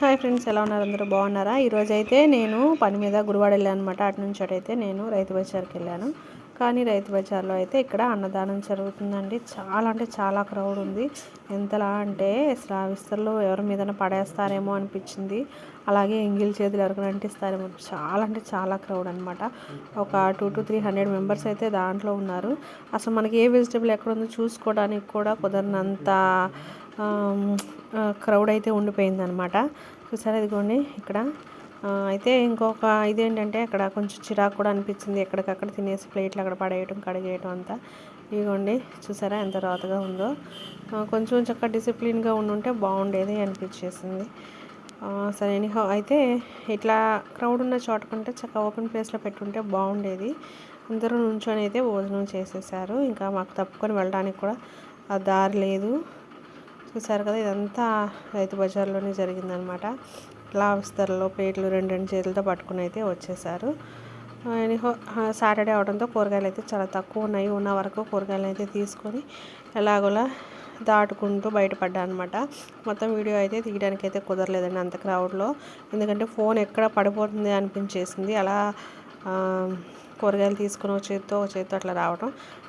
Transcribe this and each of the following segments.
Hi friends ఎలా ఉన్నారు? అందరూ బాగున్నారా? ఈరోజు అయితే నేను పని మీద గుడివాడ వెళ్ళాను అనమాట అటు నుంచి అటైతే నేను రైతు బజార్కి వెళ్ళాను. కానీ రైతు బజార్లో అయితే ఇక్కడ అన్నదానం జరుగుతుందండి. చాలా అంటే చాలా క్రౌడ్ ఉంది. ఎంతలా అంటే శ్రావిస్తల్లో ఎవరి మీద పడేస్తారేమో అనిపించింది. అలాగే ఎంగిల్ చేతులు ఎవరికైనా అంటిస్తారేమో. చాలా అంటే చాలా క్రౌడ్ అనమాట ఒక two to three hundred members అయితే దాంట్లో ఉన్నారు. అసలు మనకి ఏ వెజిటబుల్ ఎక్కడ ఉందో చూసుకోవడానికి కూడా కుదరనంత క్రౌడ్ అయితే ఉండిపోయింది అనమాట చూసారా ఇదిగోండి ఇక్కడ. అయితే ఇంకొక ఇదేంటంటే అక్కడ కొంచెం చిరాకు కూడా అనిపించింది ఎక్కడికక్కడ తినేసి ప్లేట్లు అక్కడ పడేయటం కడిగేయటం అంతా. ఇదిగోండి చూసారా ఎంత రాతగా ఉందో. కొంచెం చక్కగా డిసిప్లిన్గా ఉండుంటే బాగుండేది అనిపించేసింది. సరే ఎనీహో అయితే ఇట్లా క్రౌడ్ ఉన్న చోట కంటే చక్కగా ఓపెన్ ప్లేస్లో పెట్టుంటే బాగుండేది. అందరూ నుంచొని అయితే భోజనం చేసేసారు. ఇంకా మాకు తప్పుకొని వెళ్ళడానికి కూడా ఆ దారి లేదు. చూసారు కదా ఇదంతా రైతు బజార్లోనే జరిగిందనమాట. లాబ్స్టర్లో ప్లేట్లు రెండు రెండు చేతులతో పట్టుకుని అయితే వచ్చేసారు. సాటర్డే అవడంతో కూరగాయలు అయితే చాలా తక్కువ ఉన్నాయి. ఉన్న వరకు కూరగాయలు అయితే తీసుకొని ఎలాగోలా దాటుకుంటూ బయటపడ్డా అనమాట. మొత్తం వీడియో అయితే తీయడానికి అయితే కుదరలేదండి అంత క్రౌడ్లో ఎందుకంటే ఫోన్ ఎక్కడ పడిపోతుంది అనిపించేసింది. అలా కూరగాయలు తీసుకుని ఒక చేతితో ఒక చేతితో అట్లా రావడం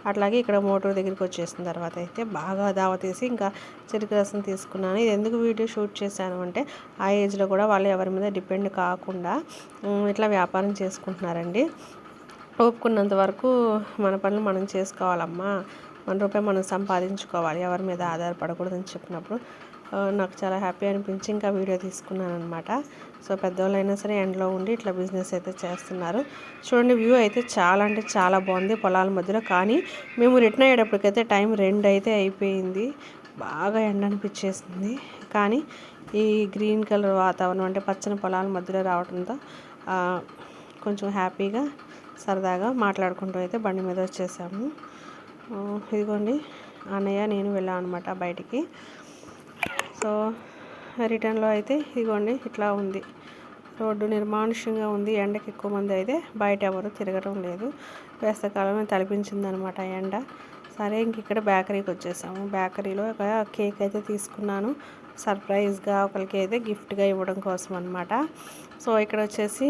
అట్లాగే ఇక్కడ మోటార్ దగ్గరికి వచ్చేసిన తర్వాత అయితే బాగా దావ తీసి ఇంకా చెరుకు రసం తీసుకున్నాను. ఇది ఎందుకు వీడియో షూట్ చేశాను అంటే ఆ ఏజ్లో కూడా వాళ్ళు ఎవరి మీద డిపెండ్ కాకుండా ఇట్లా వ్యాపారం చేసుకుంటున్నారండి. ఒప్పుకున్నంత వరకు మన పనులు మనం చేసుకోవాలమ్మా. మన రూపాయి మనం సంపాదించుకోవాలి. ఎవరి మీద ఆధారపడకూడదని చెప్పినప్పుడు నాకు చాలా హ్యాపీ అనిపించి ఇంకా వీడియో తీసుకున్నాను అనమాట సో పెద్దవాళ్ళైనా సరే ఎండ్లో ఉండి ఇట్లా బిజినెస్ అయితే చేస్తున్నారు. చూడండి వ్యూ అయితే చాలా అంటే చాలా బాగుంది పొలాల మధ్యలో. కానీ మేము రిటర్న్ అయ్యేటప్పటికైతే టైం రెండు అయితే అయిపోయింది. బాగా ఎండ అనిపించేసింది. కానీ ఈ గ్రీన్ కలర్ వాతావరణం అంటే పచ్చని పొలాల మధ్యలో రావడంతో కొంచెం హ్యాపీగా సరదాగా మాట్లాడుకుంటూ అయితే బండి మీద వచ్చేసాము. ఇదిగోండి అన్నయ్య నేను వెళ్ళాను అనమాట బయటికి. సో రిటర్న్లో అయితే ఇదిగోండి ఇట్లా ఉంది. రోడ్డు నిర్మానుష్యంగా ఉంది. ఎండకి ఎక్కువ మంది అయితే బయట ఎవరు తిరగడం లేదు. వేసవకాలమే తలపించిందనమాట ఎండ. సరే ఇంక ఇక్కడ బేకరీకి వచ్చేసాము. బేకరీలో ఒక కేక్ అయితే తీసుకున్నాను. సర్ప్రైజ్గా ఒకరికి అయితే గిఫ్ట్గా ఇవ్వడం కోసం అనమాట సో ఇక్కడ వచ్చేసి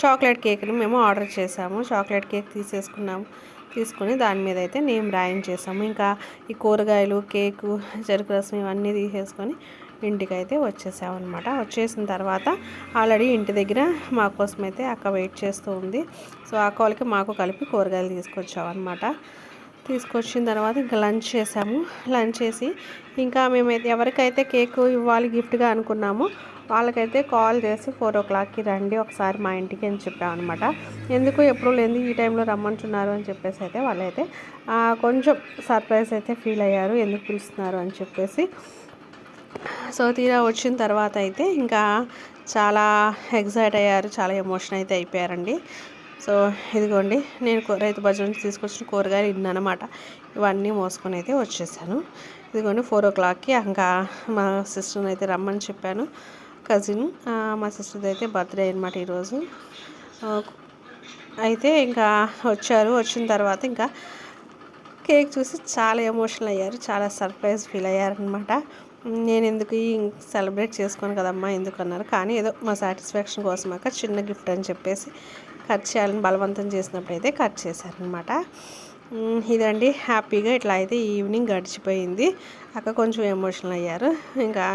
చాక్లెట్ కేక్ని మేము ఆర్డర్ చేసాము. చాక్లెట్ కేక్ తీసేసుకున్నాము. తీసుకొని దాని మీద అయితే నేమ్ రాయించేసాము ఇంకా ఈ కూరగాయలు కేకు చెరుకు రసం ఇవన్నీ తీసేసుకొని ఇంటికి అయితే వచ్చేసామన్నమాట. వచ్చేసిన తర్వాత ఆల్రెడీ ఇంటి దగ్గర మా కోసం అయితే అక్క వెయిట్ చేస్తూ ఉంది. సో అక్క వాళ్ళకి మాకు కలిపి కూరగాయలు తీసుకొచ్చామన్నమాట. తీసుకొచ్చిన తర్వాత ఇంకా లంచ్ చేసాము. లంచ్ చేసి ఇంకా మేమైతే ఎవరికైతే కేక్ ఇవ్వాలి గిఫ్ట్గా అనుకున్నామో వాళ్ళకైతే కాల్ చేసి ఫోర్ ఓ క్లాక్కి రండి ఒకసారి మా ఇంటికి అని చెప్పామన్నమాట ఎందుకు ఎప్పుడు లేదు ఈ టైంలో రమ్మంటున్నారు అని చెప్పేసి అయితే వాళ్ళైతే కొంచెం సర్ప్రైజ్ అయితే ఫీల్ అయ్యారు. ఎందుకు పిలుస్తున్నారు అని చెప్పేసి. సో తీరా వచ్చిన తర్వాత అయితే ఇంకా చాలా ఎగ్జైట్ అయ్యారు. చాలా ఎమోషన్ అయితే అయిపోయారండి. సో ఇదిగోండి నేను రైతు బజార్ నుంచి తీసుకొచ్చిన కూరగాయలు ఇన్నమాట ఇవన్నీ మోసుకొని అయితే వచ్చేసాను. ఇదిగోండి ఫోర్ ఓ క్లాక్కి ఇంకా మా సిస్టర్ని అయితే రమ్మని చెప్పాను. కజిన్ మా సిస్టర్ది అయితే బర్త్డే అనమాట ఈరోజు. అయితే ఇంకా వచ్చారు. వచ్చిన తర్వాత ఇంకా కేక్ చూసి చాలా ఎమోషనల్ అయ్యారు. చాలా సర్ప్రైజ్ ఫీల్ అయ్యారనమాట నేను ఎందుకు సెలబ్రేట్ చేసుకోను కదమ్మా ఎందుకు అన్నారు. కానీ ఏదో మా సాటిస్ఫాక్షన్ కోసం చిన్న గిఫ్ట్ అని చెప్పేసి కట్ చేయాలని బలవంతం చేసినప్పుడు అయితే కట్ చేశారనమాట. ఇదండి హ్యాపీగా ఇట్లా అయితే ఈవినింగ్ గడిచిపోయింది. అక్క కొంచెం ఎమోషనల్ అయ్యారు. ఇంకా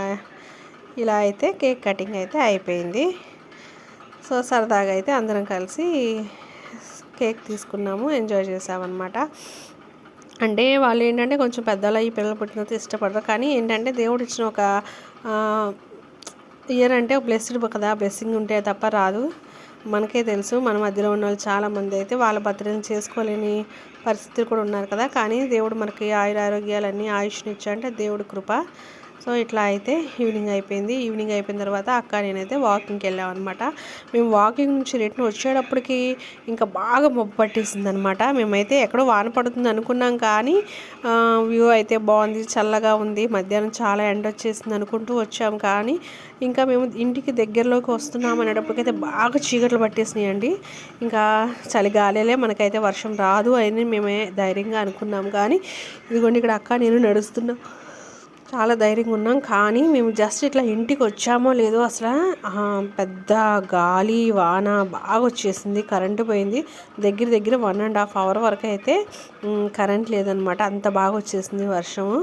ఇలా అయితే కేక్ కటింగ్ అయితే అయిపోయింది. సో సరదాగా అయితే అందరం కలిసి కేక్ తీసుకున్నాము ఎంజాయ్ చేసామన్నమాట అంటే వాళ్ళు ఏంటంటే కొంచెం పెద్దలు ఈ పిల్లలు పుట్టినంత ఇష్టపడరు. కానీ ఏంటంటే దేవుడు ఇచ్చిన ఒక ఇయర్ అంటే బ్లెస్డ్ కదా బ్లెస్సింగ్ ఉంటే తప్ప రాదు. మనకే తెలుసు. మన మధ్యలో ఉన్న వాళ్ళు చాలామంది అయితే వాళ్ళ భద్రతను చేసుకోలేని పరిస్థితులు కూడా ఉన్నారు కదా. కానీ దేవుడు మనకి ఆయుర ఆరోగ్యాలన్నీ ఆయుష్ని అంటే దేవుడి కృప. సో ఇట్లా అయితే ఈవినింగ్ అయిపోయింది. ఈవినింగ్ అయిపోయిన తర్వాత అక్క నేనైతే వాకింగ్కి వెళ్ళాం అనమాట మేము వాకింగ్ నుంచి రిటర్న్ వచ్చేటప్పటికి ఇంకా బాగా మబ్బు పట్టేసింది అనమాట మేమైతే ఎక్కడో వాన పడుతుంది అనుకున్నాం కానీ వ్యూ అయితే బాగుంది చల్లగా ఉంది. మధ్యాహ్నం చాలా ఎండ వచ్చేసింది అనుకుంటూ వచ్చాం కానీ ఇంకా మేము ఇంటికి దగ్గరలోకి వస్తున్నాం అనేటప్పటికైతే బాగా చీకట్లు పట్టేసినాయండి ఇంకా చలిగాలేలే మనకైతే వర్షం రాదు అని మేమే ధైర్యంగా అనుకున్నాం కానీ ఇదిగోండి ఇక్కడ అక్క నేను నడుస్తున్నాం. చాలా ధైర్యంగా ఉన్నాం. కానీ మేము జస్ట్ ఇట్లా ఇంటికి వచ్చామో లేదో అసలు పెద్ద గాలి వాన బాగా వచ్చేసింది. కరెంటు పోయింది. దగ్గర దగ్గర వన్ అండ్ హాఫ్ అవర్ వరకు అయితే కరెంట్ లేదనమాట. అంత బాగా వచ్చేసింది వర్షము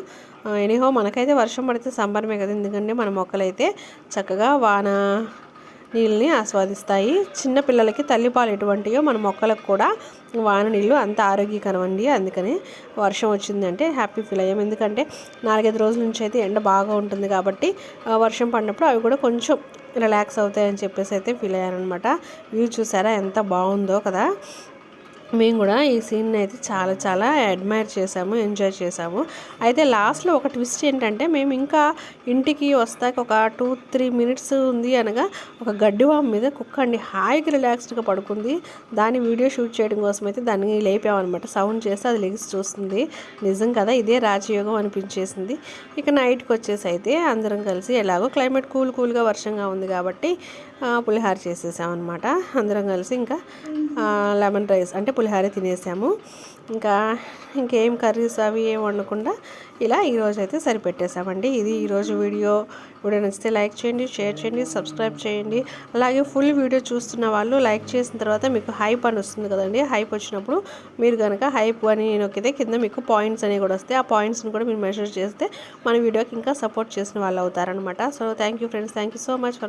ఎనీహో మనకైతే వర్షం పడితే సంబరమే కదా. ఎందుకంటే మన మొక్కలైతే చక్కగా వాన నీళ్ళని ఆస్వాదిస్తాయి. చిన్న పిల్లలకి తల్లిపాలు ఎటువంటివో మన మొక్కలకు కూడా వాన నీళ్ళు అంత ఆరోగ్యకరం అండి అందుకని వర్షం వచ్చిందంటే హ్యాపీ ఫీల్ అయ్యాం. ఎందుకంటే నాలుగైదు రోజుల నుంచి అయితే ఎండ బాగా ఉంటుంది కాబట్టి వర్షం పడినప్పుడు అవి కూడా కొంచెం రిలాక్స్ అవుతాయని చెప్పేసి అయితే ఫీల్ అయ్యానమాట వ్యూ చూసారా ఎంత బాగుందో కదా. మేము కూడా ఈ సీన్ అయితే చాలా చాలా అడ్మైర్ చేసాము ఎంజాయ్ చేసాము అయితే లాస్ట్లో ఒక ట్విస్ట్ ఏంటంటే మేము ఇంకా ఇంటికి వస్తాక ఒక టూ త్రీ మినిట్స్ ఉంది అనగా ఒక గడ్డివాం మీద కుక్క అండి హాయిగా రిలాక్స్డ్గా పడుకుంది. దాని వీడియో షూట్ చేయడం కోసం అయితే దాన్ని లేపామన్నమాట. సౌండ్ చేస్తే అది లెగిసి చూస్తుంది. నిజం కదా ఇదే రాజయోగం అనిపించేసింది. ఇక నైట్కి వచ్చేసి అయితే అందరం కలిసి ఎలాగో క్లైమేట్ కూల్ కూల్గా వర్షంగా ఉంది కాబట్టి పులిహార చేసేసామన్నమాట. అందరం కలిసి ఇంకా లెమన్ రైస్ అంటే పులిహార తినేసాము. ఇంకా ఇంకేం కర్రీస్ అవి ఏం వండకుండా ఇలా ఈరోజు అయితే సరిపెట్టేసామండి. ఇది ఈరోజు వీడియో. వీడియో నచ్చితే లైక్ చేయండి షేర్ చేయండి సబ్స్క్రైబ్ చేయండి. అలాగే ఫుల్ వీడియో చూస్తున్న వాళ్ళు లైక్ చేసిన తర్వాత మీకు హైప్ అని వస్తుంది కదండి. హైప్ వచ్చినప్పుడు మీరు కనుక హైప్ అని నొక్కితే కింద మీకు పాయింట్స్ అనేవి కూడా వస్తాయి. ఆ పాయింట్స్ని కూడా మీరు మెషర్ చేస్తే మన వీడియోకి ఇంకా సపోర్ట్ చేసిన వాళ్ళు అవుతారనమాట so thank you friends thank you so much for